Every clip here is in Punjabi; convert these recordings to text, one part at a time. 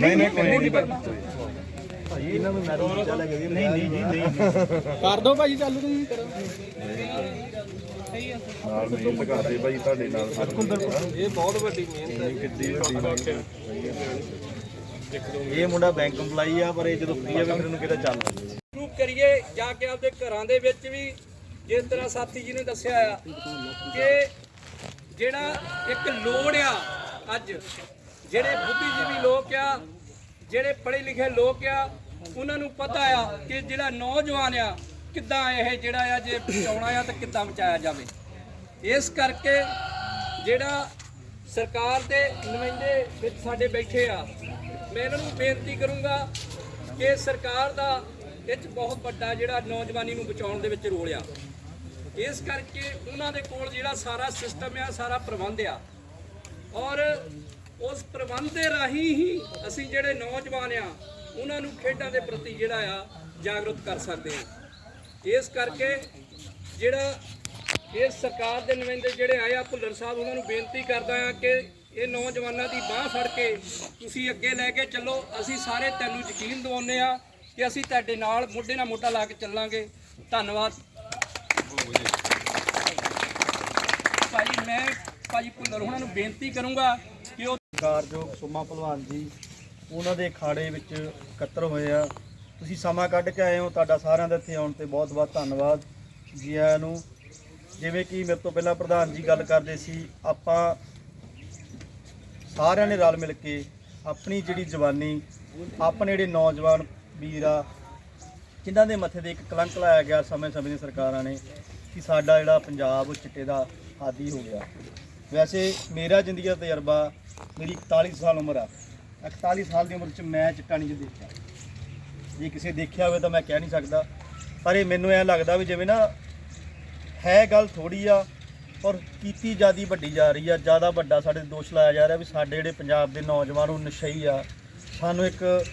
ਨਹੀਂ ਨਹੀਂ ਕੋਈ ਨਹੀਂ ਇਹਨਾਂ ਨੂੰ ਮੈਡਮ ਚੱਲ ਗਈ ਨਹੀਂ ਨਹੀਂ ਜੀ ਨਹੀਂ ਕਰ ਦੋ ਭਾਜੀ ਚਾਲੂ ਤੁਸੀਂ ਕਰੋ। ਨਾਲ ਮਿਹਨਤ ਕਰਦੇ ਭਾਈ ਤੁਹਾਡੇ ਨਾਲ ਇਹ ਬਹੁਤ ਵੱਡੀ ਮਿਹਨਤ ਹੈ। ਕਿੱਡੀ ਵੱਡੀ ਇਹ ਮੁੰਡਾ ਬੈਂਕ EMPLOYE ਆ ਪਰ ਇਹ ਜਦੋਂ ਫ੍ਰੀ ਆ ਫਿਰ ਇਹਨੂੰ ਕਿਤੇ ਚੱਲ ਪ੍ਰੂਫ ਕਰੀਏ ਜਾ ਕੇ ਆਪਦੇ ਘਰਾਂ ਦੇ ਵਿੱਚ ਵੀ ਜਿਸ ਤਰ੍ਹਾਂ ਸਾਥੀ ਜੀ ਨੇ ਦੱਸਿਆ ਆ ਕਿ ਜਿਹੜਾ ਇੱਕ ਲੋੜ ਆ ਅੱਜ ਜਿਹੜੇ ਬੁੱਧੀਜੀਵੀ ਲੋਕ ਆ ਜਿਹੜੇ ਪੜ੍ਹੇ ਲਿਖੇ ਲੋਕ ਆ, ਉਹਨਾਂ ਨੂੰ ਪਤਾ ਆ ਕਿ ਜਿਹੜਾ ਨੌਜਵਾਨ ਆ, ਕਿੱਦਾਂ ਇਹ ਜਿਹੜਾ ਆ ਜੇ ਬਚਾਉਣਾ ਆ ਤਾਂ ਕਿੱਦਾਂ ਬਚਾਇਆ ਜਾਵੇ। ਇਸ ਕਰਕੇ ਜਿਹੜਾ ਸਰਕਾਰ ਦੇ ਨੁਮਾਇੰਦੇ ਵਿੱਚ ਸਾਡੇ ਬੈਠੇ ਆ, ਮੈਂ ਇਹਨਾਂ ਨੂੰ ਬੇਨਤੀ ਕਰੂੰਗਾ ਕਿ ਸਰਕਾਰ ਦਾ ਇਹ 'ਚ ਬਹੁਤ ਵੱਡਾ ਜਿਹੜਾ ਨੌਜਵਾਨੀ ਨੂੰ ਬਚਾਉਣ ਦੇ ਵਿੱਚ ਰੋਲ ਆ। ਇਸ ਕਰਕੇ ਉਹਨਾਂ ਦੇ ਕੋਲ ਜਿਹੜਾ ਸਾਰਾ ਸਿਸਟਮ ਆ, ਸਾਰਾ ਪ੍ਰਬੰਧ ਆ। ਔਰ ਉਸ ਪ੍ਰਬੰਧ ਦੇ ਰਾਹੀਂ ਹੀ ਅਸੀਂ ਜਿਹੜੇ ਨੌਜਵਾਨ ਆ, ਉਹਨਾਂ ਨੂੰ ਖੇਡਾਂ ਦੇ ਪ੍ਰਤੀ ਜਿਹੜਾ ਆ, ਜਾਗਰੂਕ ਕਰ ਸਕਦੇ ਆ ਇਸ ਕਰਕੇ ਜਿਹੜਾ ਇਹ ਸਰਕਾਰ ਦੇ ਨੁਮਾਇੰਦੇ ਜਿਹੜੇ ਆਏ ਆ, ਭੁੱਲਰ ਸਾਹਿਬ, ਉਹਨਾਂ ਨੂੰ ਬੇਨਤੀ ਕਰਦਾ ਆ ਕਿ ਇਹ ਨੌਜਵਾਨਾਂ ਦੀ ਬਾਹ ਫੜ ਕੇ ਤੁਸੀਂ ਅੱਗੇ ਲੈ ਕੇ ਚੱਲੋ। ਅਸੀਂ ਸਾਰੇ ਤੈਨੂੰ ਯਕੀਨ ਦਿਵਾਉਂਦੇ ਆ ਕਿ ਅਸੀਂ ਤੁਹਾਡੇ ਨਾਲ ਮੋਢੇ ਨਾਲ ਮੋਢਾ ਲਾ ਕੇ ਚੱਲਾਂਗੇ। ਧੰਨਵਾਦ। ਭਾਈ, ਮੈਂ ਭਾਜੀ ਭੁੱਲਰ ਉਹਨਾਂ ਨੂੰ ਬੇਨਤੀ ਕਰੂੰਗਾ ਕਿ ਉਹ ਕਾਰਜੋਗ ਸੁਮਾ ਭਲਵਾਨ ਜੀ, ਉਹਨਾਂ ਦੇ ਅਖਾੜੇ ਵਿੱਚ ਇਕੱਤਰ ਹੋਏ ਆ। ਤੁਸੀਂ ਸਮਾਂ ਕੱਢ ਕੇ ਆਏ ਹੋ, ਤੁਹਾਡਾ ਸਾਰਿਆਂ ਦਾ ਇੱਥੇ ਆਉਣ ਤੇ ਬਹੁਤ ਬਹੁਤ ਧੰਨਵਾਦ ਜੀ ਆਇਆਂ ਨੂੰ। ਜਿਵੇਂ ਕਿ ਮੇਰੇ ਤੋਂ ਪਹਿਲਾਂ ਪ੍ਰਧਾਨ ਜੀ ਗੱਲ ਕਰਦੇ ਸੀ, ਆਪਾਂ ਸਾਰਿਆਂ ਨੇ ਰਲ ਮਿਲ ਕੇ ਆਪਣੀ ਜਿਹੜੀ ਜਵਾਨੀ, ਆਪਣੇ ਜਿਹੜੇ ਨੌਜਵਾਨ ਵੀਰ ਆ, ਜਿਨ੍ਹਾਂ ਦੇ ਮੱਥੇ ਤੇ ਇੱਕ ਕਲੰਕ ਲਾਇਆ ਗਿਆ ਸਮੇਂ ਸਮੇਂ ਦੀਆਂ ਸਰਕਾਰਾਂ ਨੇ, ਕਿ ਸਾਡਾ ਜਿਹੜਾ ਪੰਜਾਬ ਉਹ ਚਿੱਟੇ ਦਾ ਆਦੀ ਹੋ ਗਿਆ। ਵੈਸੇ ਮੇਰਾ ਜ਼ਿੰਦਗੀ ਦਾ ਤਜਰਬਾ ਮੇਰੀ 41 ਸਾਲ ਉਮਰ ਆ। 41 ਸਾਲ ਦੀ ਉਮਰ 'ਚ ਮੈਂ ਚਿੱਟਾ ਨਹੀਂ ਜੀ ਦੇਖਿਆ। ਜੇ ਕਿਸੇ ਦੇਖਿਆ ਹੋਵੇ ਤਾਂ ਮੈਂ ਕਹਿ ਨਹੀਂ ਸਕਦਾ। ਪਰ ਇਹ ਮੈਨੂੰ ਐ ਲੱਗਦਾ ਵੀ ਜਿਵੇਂ ਨਾ ਹੈ ਗੱਲ ਥੋੜੀ ਆ ਔਰ ਕੀਤੀ ਜਿਆਦੀ ਵੱਡੀ ਜਾ ਰਹੀ ਆ। ਜ਼ਿਆਦਾ ਵੱਡਾ ਸਾਡੇ ਤੇ ਦੋਸ਼ ਲਾਇਆ ਜਾ ਰਿਹਾ ਵੀ ਸਾਡੇ ਜਿਹੜੇ ਪੰਜਾਬ ਦੇ ਨੌਜਵਾਨ ਉਹ ਨਸ਼ਈ ਆ। ਸਾਨੂੰ ਇੱਕ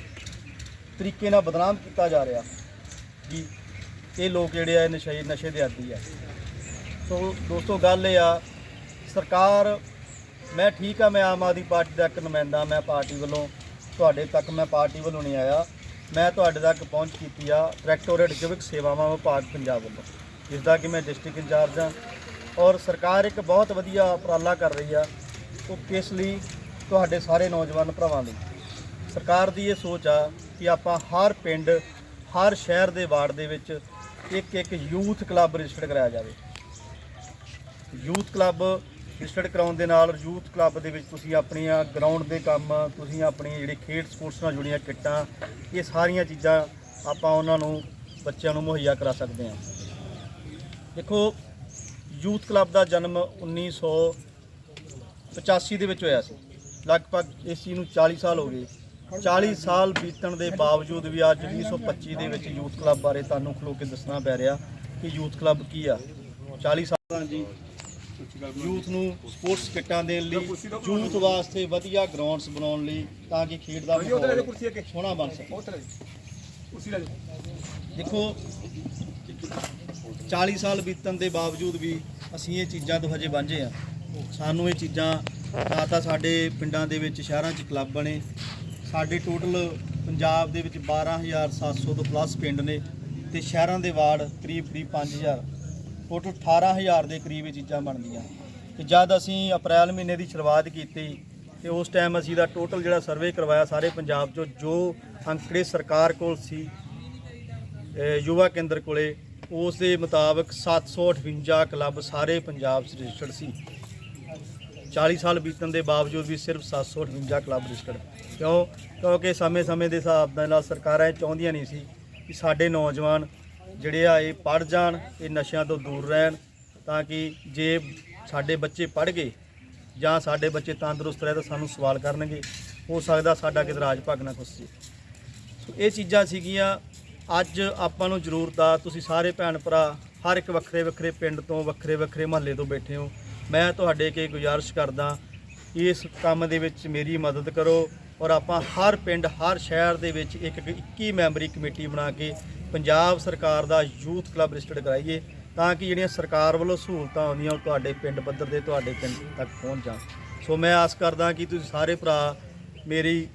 ਤਰੀਕੇ ਨਾਲ ਬਦਨਾਮ ਕੀਤਾ ਜਾ ਰਿਹਾ ਜੀ ਇਹ ਲੋਕ ਜਿਹੜੇ ਆ ਨਸ਼ੇ ਨਸ਼ੇ ਦੇ ਆਦੀ ਆ। ਸੋ ਦੋਸਤੋ, ਗੱਲ ਇਹ ਆ, ਸਰਕਾਰ ਮੈਂ ਠੀਕ ਆ, ਮੈਂ ਆਮ ਆਦਮੀ ਪਾਰਟੀ ਦਾ ਇੱਕ ਨੁਮਾਇੰਦਾ, ਮੈਂ ਪਾਰਟੀ ਵੱਲੋਂ ਤੁਹਾਡੇ ਤੱਕ, ਮੈਂ ਪਾਰਟੀ ਵੱਲੋਂ ਨਹੀਂ ਆਇਆ। ਮੈਂ ਤੁਹਾਡੇ ਤੱਕ ਪਹੁੰਚ ਕੀਤੀ ਆ ਡਾਇਰੈਕਟੋਰੇਟ ਜੀਵਕ ਸੇਵਾਵਾਂ ਵਿਭਾਗ ਪੰਜਾਬ ਵੱਲੋਂ। ਜਿਸ ਦਾ ਕਿ ਮੈਂ ਡਿਸਟ੍ਰਿਕਟ ਇੰਚਾਰਜ ਹਾਂ। ਔਰ ਸਰਕਾਰ ਇੱਕ ਬਹੁਤ ਵਧੀਆ ਉਪਰਾਲਾ ਕਰ ਰਹੀ ਆ, ਉਹ ਕਿਸ ਲਈ? ਤੁਹਾਡੇ ਸਾਰੇ ਨੌਜਵਾਨ ਭਰਾਵਾਂ ਲਈ। ਸਰਕਾਰ ਦੀ ਇਹ ਸੋਚ ਆ ਕਿ ਆਪਾਂ ਹਰ ਪਿੰਡ, ਹਰ ਸ਼ਹਿਰ ਦੇ ਵਾਰਡ ਦੇ ਵਿੱਚ ਇੱਕ ਇੱਕ ਯੂਥ ਕਲੱਬ ਰਜਿਸਟਰ ਕਰਾਇਆ ਜਾਵੇ। ਯੂਥ ਕਲੱਬ ਰਜਿਸਟਰਡ ਕਰਾਉਣ ਦੇ ਨਾਲ ਯੂਥ ਕਲੱਬ ਦੇ ਵਿੱਚ ਤੁਸੀਂ ਆਪਣੀਆਂ ਗਰਾਊਂਡ ਦੇ ਕੰਮ, ਤੁਸੀਂ ਆਪਣੀ ਜਿਹੜੇ ਖੇਡ ਸਪੋਰਟਸ ਨਾਲ ਜੁੜੀਆਂ ਕਿੱਟਾਂ, ਇਹ ਸਾਰੀਆਂ ਚੀਜ਼ਾਂ ਆਪਾਂ ਉਹਨਾਂ ਨੂੰ, ਬੱਚਿਆਂ ਨੂੰ ਮੁਹੱਈਆ ਕਰਾ ਸਕਦੇ ਹਾਂ। ਦੇਖੋ, ਯੂਥ ਕਲੱਬ ਦਾ ਜਨਮ 1985 ਦੇ ਵਿੱਚ ਹੋਇਆ ਸੀ। ਲਗਭਗ ਇਸ ਚੀਜ਼ ਨੂੰ 40 ਸਾਲ ਹੋ ਗਏ। 40 ਸਾਲ ਬੀਤਣ ਦੇ ਬਾਵਜੂਦ ਵੀ ਅੱਜ 2025 ਦੇ ਵਿੱਚ ਯੂਥ ਕਲੱਬ ਬਾਰੇ ਤੁਹਾਨੂੰ ਖਲੋ ਕੇ ਦੱਸਣਾ ਪੈ ਰਿਹਾ ਕਿ ਯੂਥ ਕਲੱਬ ਕੀ ਆ। 40 ਸਾਲ ਜੀ ਯੂਥ ਨੂੰ ਸਪੋਰਟਸ ਕਿੱਟਾਂ ਦੇਣ ਲਈ ਯੂਥ ਵਾਸਤੇ ਵਧੀਆ ਗਰਾਊਂਡਸ ਬਣਾਉਣ ਲਈ ਤਾਂ ਕਿ ਖੇਡ ਦਾ ਮਾਹੌਲ ਸੋਹਣਾ ਬਣ ਸਕੇ। ਦੇਖੋ 40 ਸਾਲ ਬੀਤਣ ਦੇ ਬਾਵਜੂਦ ਵੀ ਅਸੀਂ ਇਹ ਚੀਜ਼ਾਂ ਤੋਂ ਹਜੇ ਵਾਂਝੇ ਆ ਸਾਨੂੰ ਇਹ ਚੀਜ਼ਾਂ ਨਾ ਤਾਂ ਸਾਡੇ ਪਿੰਡਾਂ ਦੇ ਵਿੱਚ ਸ਼ਹਿਰਾਂ 'ਚ ਕਲੱਬ ਬਣੇ। ਸਾਡੇ ਟੋਟਲ ਪੰਜਾਬ ਦੇ ਵਿੱਚ 12700 ਤੋਂ ਪਲੱਸ ਪਿੰਡ ਨੇ ਤੇ ਸ਼ਹਿਰਾਂ ਦੇ ਵਾਰਡ ਕਰੀਬ ਕਰੀਬ 5000 ਟੋਟਲ 18000 ਦੇ ਕਰੀਬ ਇਹ ਚੀਜ਼ਾਂ ਬਣਦੀਆਂ। ਤੇ ਜਦ ਅਸੀਂ ਅਪ੍ਰੈਲ ਮਹੀਨੇ ਦੀ ਸ਼ੁਰੂਆਤ ਕੀਤੀ, ਤੇ ਉਸ ਟਾਈਮ ਅਸੀਂ ਦਾ ਟੋਟਲ ਜਿਹੜਾ ਸਰਵੇ ਕਰਵਾਇਆ ਸਾਰੇ ਪੰਜਾਬ 'ਚੋਂ, ਜੋ ਅੰਕੜੇ ਸਰਕਾਰ ਕੋਲ ਸੀ ਯੁਵਾ ਕੇਂਦਰ ਕੋਲੇ ਉਸ ਦੇ ਮੁਤਾਬਕ 758 ਕਲੱਬ ਸਾਰੇ ਪੰਜਾਬ 'ਚ ਰਜਿਸਟਰਡ ਸੀ। 40 ਸਾਲ ਬੀਤਣ ਦੇ ਬਾਵਜੂਦ ਵੀ ਸਿਰਫ 758 ਕਲੱਬ ਰਜਿਸਟਰਡ ਕਿਉਂ? ਕਿਉਂਕਿ ਸਮੇਂ-ਸਮੇਂ ਦੇ ਹਿਸਾਬ ਦੇ ਨਾਲ ਸਰਕਾਰਾਂ ਇਹ ਚਾਹੁੰਦੀਆਂ ਨਹੀਂ ਸੀ ਕਿ ਸਾਡੇ ਨੌਜਵਾਨ ਜਿਹੜੇ ਆ ਇਹ ਪੜ ਜਾਣ, ਇਹ ਨਸ਼ਿਆਂ ਤੋਂ ਦੂਰ ਰਹਿਣ ਤਾਂ ਕਿ ਜੇ ਸਾਡੇ ਬੱਚੇ ਪੜ ਗਏ ਜਾਂ ਸਾਡੇ ਬੱਚੇ ਤੰਦਰੁਸਤ ਰਹੇ ਤਾਂ ਸਾਨੂੰ ਸਵਾਲ ਕਰਨਗੇ। ਹੋ ਸਕਦਾ ਸਾਡਾ ਕਿਤੇ ਰਾਜ ਭਾਗ ਨਾ ਕੁਛ ਸੀ ਸੋ ਇਹ ਚੀਜ਼ਾਂ ਸੀਗੀਆਂ। ਅੱਜ ਆਪਾਂ ਨੂੰ ਜ਼ਰੂਰਤ ਆ, ਤੁਸੀਂ ਸਾਰੇ ਭੈਣ ਭਰਾ, ਹਰ ਇੱਕ ਵੱਖਰੇ ਵੱਖਰੇ ਪਿੰਡ ਤੋਂ, ਵੱਖਰੇ ਵੱਖਰੇ ਮਹੱਲੇ ਤੋਂ ਬੈਠੇ ਹੋ। ਮੈਂ ਤੁਹਾਡੇ ਕੇ ਗੁਜ਼ਾਰਿਸ਼ ਕਰਦਾ, ਇਸ ਕੰਮ ਦੇ ਵਿੱਚ ਮੇਰੀ ਮਦਦ ਕਰੋ ਔਰ ਆਪਾਂ ਹਰ ਪਿੰਡ, ਹਰ ਸ਼ਹਿਰ ਦੇ ਵਿੱਚ ਇੱਕ ਇੱਕ 21 ਮੈਂਬਰੀ ਕਮੇਟੀ ਬਣਾ ਕੇ ਪੰਜਾਬ ਸਰਕਾਰ ਦਾ ਯੂਥ ਕਲੱਬ ਰਜਿਸਟਰਡ ਕਰਾਈਏ ਤਾਂ ਕਿ ਜਿਹੜੀਆਂ ਸਰਕਾਰ ਵੱਲੋਂ ਸਹੂਲਤਾਂ ਆਉਂਦੀਆਂ ਉਹ ਤੁਹਾਡੇ ਪਿੰਡ ਪੱਧਰ ਦੇ ਤੁਹਾਡੇ ਪਿੰਡ ਤੱਕ ਪਹੁੰਚ ਜਾਣ। ਸੋ ਮੈਂ ਆਸ ਕਰਦਾ ਕਿ ਤੁਸੀਂ ਸਾਰੇ ਭਰਾ ਮੇਰੀ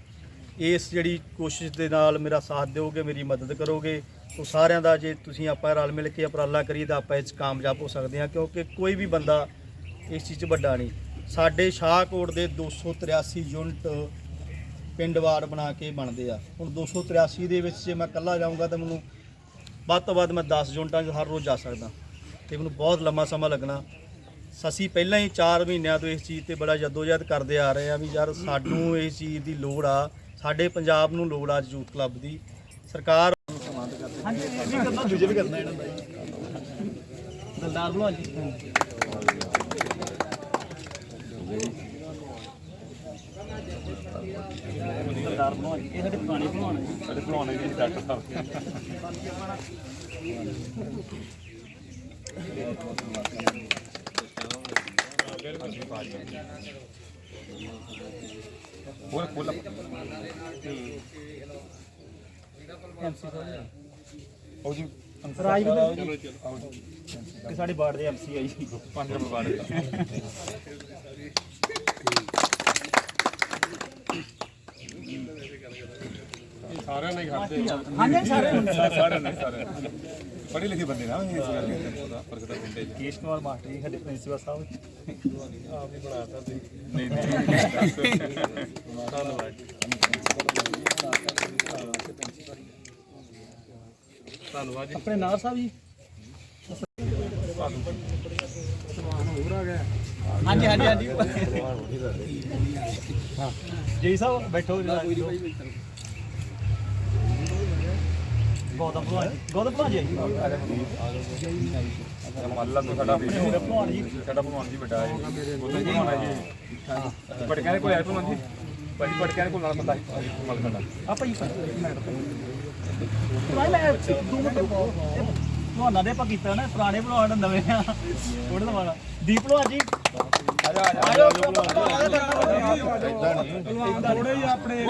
ਇਸ ਜਿਹੜੀ ਕੋਸ਼ਿਸ਼ ਦੇ ਨਾਲ ਮੇਰਾ ਸਾਥ ਦਿਓਗੇ, ਮੇਰੀ ਮਦਦ ਕਰੋਗੇ। ਉਹ ਸਾਰਿਆਂ ਦਾ ਜੇ ਤੁਸੀਂ ਆਪਾਂ ਰਲ ਮਿਲ ਕੇ ਉਪਰਾਲਾ ਕਰੀਏ ਤਾਂ ਆਪਾਂ ਇਹ 'ਚ ਕਾਮਯਾਬ ਹੋ ਸਕਦੇ ਹਾਂ, ਕਿਉਂਕਿ ਕੋਈ ਵੀ ਬੰਦਾ ਇਸ ਚੀਜ਼ 'ਚ ਵੱਡਾ ਨਹੀਂ। ਸਾਡੇ ਸ਼ਾਹਕੋਟ ਦੇ 283 ਯੂਨਿਟ ਪਿੰਡ ਵਾਰਡ ਬਣਾ ਕੇ ਬਣਦੇ ਆ। ਹੁਣ 283 ਦੇ ਵਿੱਚ ਜੇ ਮੈਂ ਇਕੱਲਾ ਜਾਊਂਗਾ ਤਾਂ ਮੈਨੂੰ ਵੱਧ ਤੋਂ ਵੱਧ ਮੈਂ 10 ਯੂਨਿਟਾਂ 'ਚ ਹਰ ਰੋਜ਼ ਜਾ ਸਕਦਾ ਤੇ ਮੈਨੂੰ ਬਹੁਤ ਲੰਮਾ ਸਮਾਂ ਲੱਗਣਾ ਅਸੀਂ ਪਹਿਲਾਂ ਹੀ 4 ਮਹੀਨਿਆਂ ਤੋਂ ਇਸ ਚੀਜ਼ ਤੇ ਬੜਾ ਜਦੋਜਹਿਦ ਕਰਦੇ ਆ ਰਹੇ ਆ ਵੀ ਯਾਰ ਸਾਨੂੰ ਇਸ ਚੀਜ਼ ਦੀ ਲੋੜ ਆ ਸਾਡੇ ਪੰਜਾਬ ਨੂੰ ਲੋੜ ਆ ਯੂਥ ਕਲੱਬ ਦੀ ਸਰਕਾਰ ਹਾਂਜੀ ਇਹ ਵੀ ਕਰਨਾ ਦੂਜੇ ਵੀ ਕਰਨਾ ਇਹਨਾਂ ਦਾ ਦਲਦਾਰ ਬਲਵਾ ਜੀ ਦਲਦਾਰ ਬਲਵਾ ਜੀ ਇਹ ਸਾਡੇ ਪੁਰਾਣੇ ਭਲਵਾਨ ਜੀ ਸਾਡੇ ਭਲਵਾਨੇ ਜੀ। ਡਾਕਟਰ ਸਾਹਿਬ ਹੋਰ ਖੋਲ ਉਹ ਜੀ ਰਾਜ ਚਲੋ ਚਲੋ ਕਿ ਸਾਡੇ ਬਾੜ ਦੇ ਐਮਸੀ ਆਈ ਪੰਜ ਨੰਬਰ ਵਾਰਡ ਸਾਰਿਆਂ ਨੇ ਖਾਤੇ ਹਾਂਜੀ ਸਾਰੇ ਸਾਰਿਆਂ ਨੇ ਸਾਰਿਆਂ ਨੇ ਪੜ੍ਹੇ ਲਿਖੇ ਬੰਦੇ ਨਾ ਇਸ ਗੱਲ ਨਹੀਂ ਪਤਾ ਫ਼ਰਕ ਤਾਂ ਚ ਕੇਸ਼ ਕੁਮਾਰ ਮਾਸਟਰ ਜੀ ਸਾਡੇ ਪ੍ਰਿੰਸੀਪਲ ਸਾਹਿਬ। ਆਪ ਹੀ ਬਣਾਤਾ ਤੁਸੀਂ ਨਹੀਂ ਨਹੀਂ। ਧੰਨਵਾਦ ਜੀ। ਧੰਨਵਾਦ ਜੀ। ਆਪਣੇ ਨਾਲ ਸਾਹਿਬ ਜੀ। ਹਾਂਜੀ ਹਾਂਜੀ ਹਾਂਜੀ। ਹਾਂ। ਜੀ ਸਾਹਿਬ ਬੈਠੋ। ਜਰਾ ਗੌਤਮ ਭਲਵਾਨ ਜੀ। ਗੌਤਮ ਭਲਵਾਨ ਜੀ। ਮੰਨ ਲਾ ਸਾਡਾ ਵੀ ਭਲਵਾਨ ਜੀ ਸਾਡਾ ਭਲਵਾਨ ਜੀ ਵੱਡਾ ਹੈ ਉਹ ਭਲਵਾਨ ਹੈ ਜੀ ਪਟਕਿਆਂ ਦੇ ਕੋਲ ਆਇਆ ਭਲਵਾਨ ਜੀ ਭਾਜੀ ਪਟਕਿਆਂ ਦੇ ਕੋਲ ਨਾਲ ਬੰਦਾ ਹੈ ਮਲ ਸਾਡਾ ਆਪਾਂ ਹੀ ਭਾਈ, ਮੈਂ ਦੋ ਮਿੰਟ ਭਲਵਾਨਾਂ ਦੇ ਆਪਾਂ ਕੀਤਾ ਨਾ, ਪੁਰਾਣੇ ਭਲਵਾਨ ਨਵੇਂ ਆ। ਉਹਦੇ ਲਵਾਣਾ ਦੀਪ ਭਲਵਾਨ ਜੀ। ਥੋੜੇ ਹੀ ਆਪਣੇ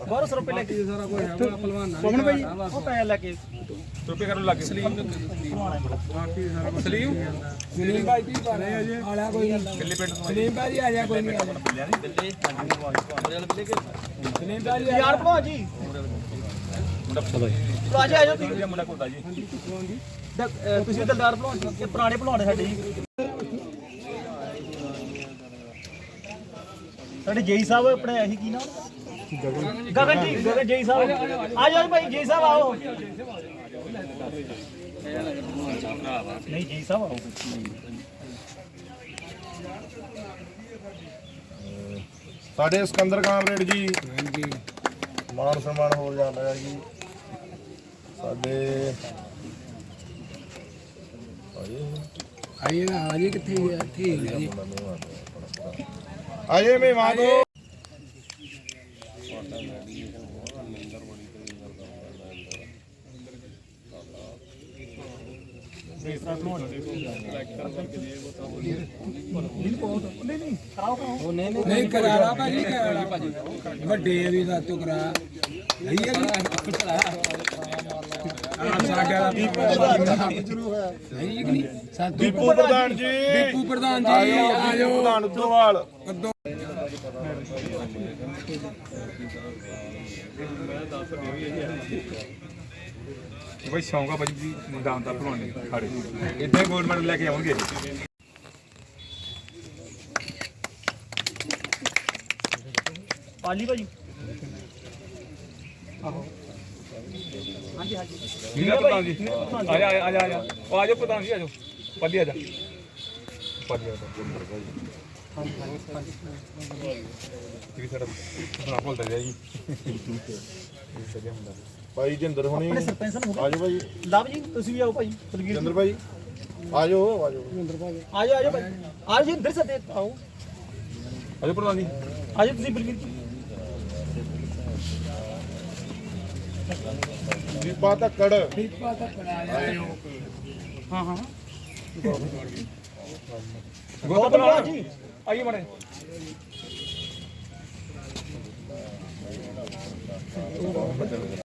ਬਹੁਤ ਰੁਪਏ ਲੈ ਕੇ ਸਾਰਾ ਕੋਈ ਹੈ ਪਹਿਲਵਾਨ ਕੋਮਨ ਭਾਈ ਉਹ ਪੈਸੇ ਲੈ ਕੇ ਰੁਪਏ ਕਰਨ ਲੱਗ ਸਲੀਮ ਸਲੀਮ ਸਲੀਮ ਭਾਈ ਕੀ ਕਰ ਅਜੇ ਆਲਿਆ ਕੋਈ ਨਹੀਂ ਕਿੱਲੇ ਪਿੰਡ ਤੋਂ ਸਲੀਮ ਭਾਈ ਆ ਜਾ। ਕੋਈ ਨਹੀਂ ਸਲੀਮ ਭਾਈ ਯਾਰ ਭਲਵਾਨ ਮੁੰਡਾ ਪਸੰਦ ਭਲਵਾਨ ਆ ਜਾਓ ਤੁਸੀਂ ਵਧੀਆ ਮੁੰਡਾ ਕੋਲਦਾ ਜੀ ਤੁਸੀਂ ਦਿਲਦਾਰ ਭਲਵਾਨ ਪੁਰਾਣੇ ਭਲਵਾਨ ਸਾਡੇ ਜੀ। ਸਾਡੇ ਜੇਈ ਸਾਹਿਬ ਆਪਣੇ ਇਹੀ ਕੀ ਨਾਮ? ਗਗਨ ਗਗਨ ਜੀ ਗਗਨ ਜੇਈ ਸਾਹਿਬ। ਆ ਜਾਓ ਭਾਈ ਜੇਈ ਸਾਹਿਬ ਆਓ। ਨਹੀਂ ਜੇਈ ਸਾਹਿਬ ਆਓ। ਸਾਡੇ ਸਿਕੰਦਰ ਕਾਮਰੇਡ ਜੀ। ਹਾਂਜੀ। ਮਾਨ ਸਨਮਾਨ ਹੋ ਜਾਂਦਾ ਹੈ ਜੀ। ਸਾਡੇ ਆਈਏ ਨਾ ਆਜੇ ਕਿੱਥੇ ਗਿਆ ਠੀਕ ਹੈ ਜੀ। ਅਜੇ ਨਹੀਂ ਕਰਾਰਾ ਭਾਜੀ ਕਰਾਰਾ ਭਾਜੀ। ਵੱਡੇ ਵੀ ਸਾਤੋਂ ਕਰਾ। ਨਹੀਂ ਹੈ ਸਾਡਾ ਨਹੀਂ ਨਹੀਂ? ਸਾਤੋਂ ਦੀਪੂ ਪ੍ਰਧਾਨ ਜੀ। ਦੀਪੂ ਪ੍ਰਧਾਨ ਜੀ ਆਜੋ ਪ੍ਰਧਾਨ ਉਦੋਵਾਲ ਬਈ ਸ਼ੌਂਕ ਆ ਭਾਜੀ ਜੀ ਮੁੰਡਾ ਹੁੰਦਾ ਭਲਵਾਨ ਇਦਾਂ ਹੀ ਗੋਲਡ ਮੈਡਲ ਲੈ ਕੇ ਆਉਣਗੇ ਪਾਲੀ ਭਾਜੀ। ਹਾਂਜੀ ਹਾਂਜੀ। ਠੀਕ ਹੈ ਪ੍ਰਧਾਨ ਜੀ ਆ ਜਾ ਆ ਜਾ ਆ ਜਾ। ਉਹ ਆ ਜਾਓ ਪ੍ਰਧਾਨ ਜੀ ਆ ਜਾਓ। ਪੱਲੀ ਆ ਜਾ। ਪੱਲੀ ਆ ਜਾ। ਠੀਕ ਸਾਡਾ ਬਣਾ ਭੁੱਲਦਾ ਜਾਈ ਜੀ। ਵਧੀਆ ਹੁੰਦਾ ਭਾਈ ਜਿੰਦਰ ਹੁਣੀ। ਆਪਣੇ ਸਰਪੰਚ ਸਾਹਿਬ ਆਜੋ ਭਾਈ। ਲਵ ਜੀ ਤੁਸੀਂ ਵੀ ਆਓ ਭਾਈ ਬਲਗੀਰ ਜਿੰਦਰ ਭਾਈ ਆਜੋ ਆਜੋ। ਆਜੋ ਆਜੋ ਭਾਈ। ਆਜੋ ਜੀ ਇੱਧਰ ਸੇ ਆਓ। ਆ ਜਾਓ ਪ੍ਰਧਾਨ ਜੀ। ਆਜੋ ਤੁਸੀਂ ਬਲਗੀਰ ਜੀ। ਦੀਪਾ ਧੱਕੜ ਹਾਂ ਹਾਂ। ਗੋਤਾ ਭਲਵਾਨ ਜੀ। ਆਈਏ ਮੜੇ।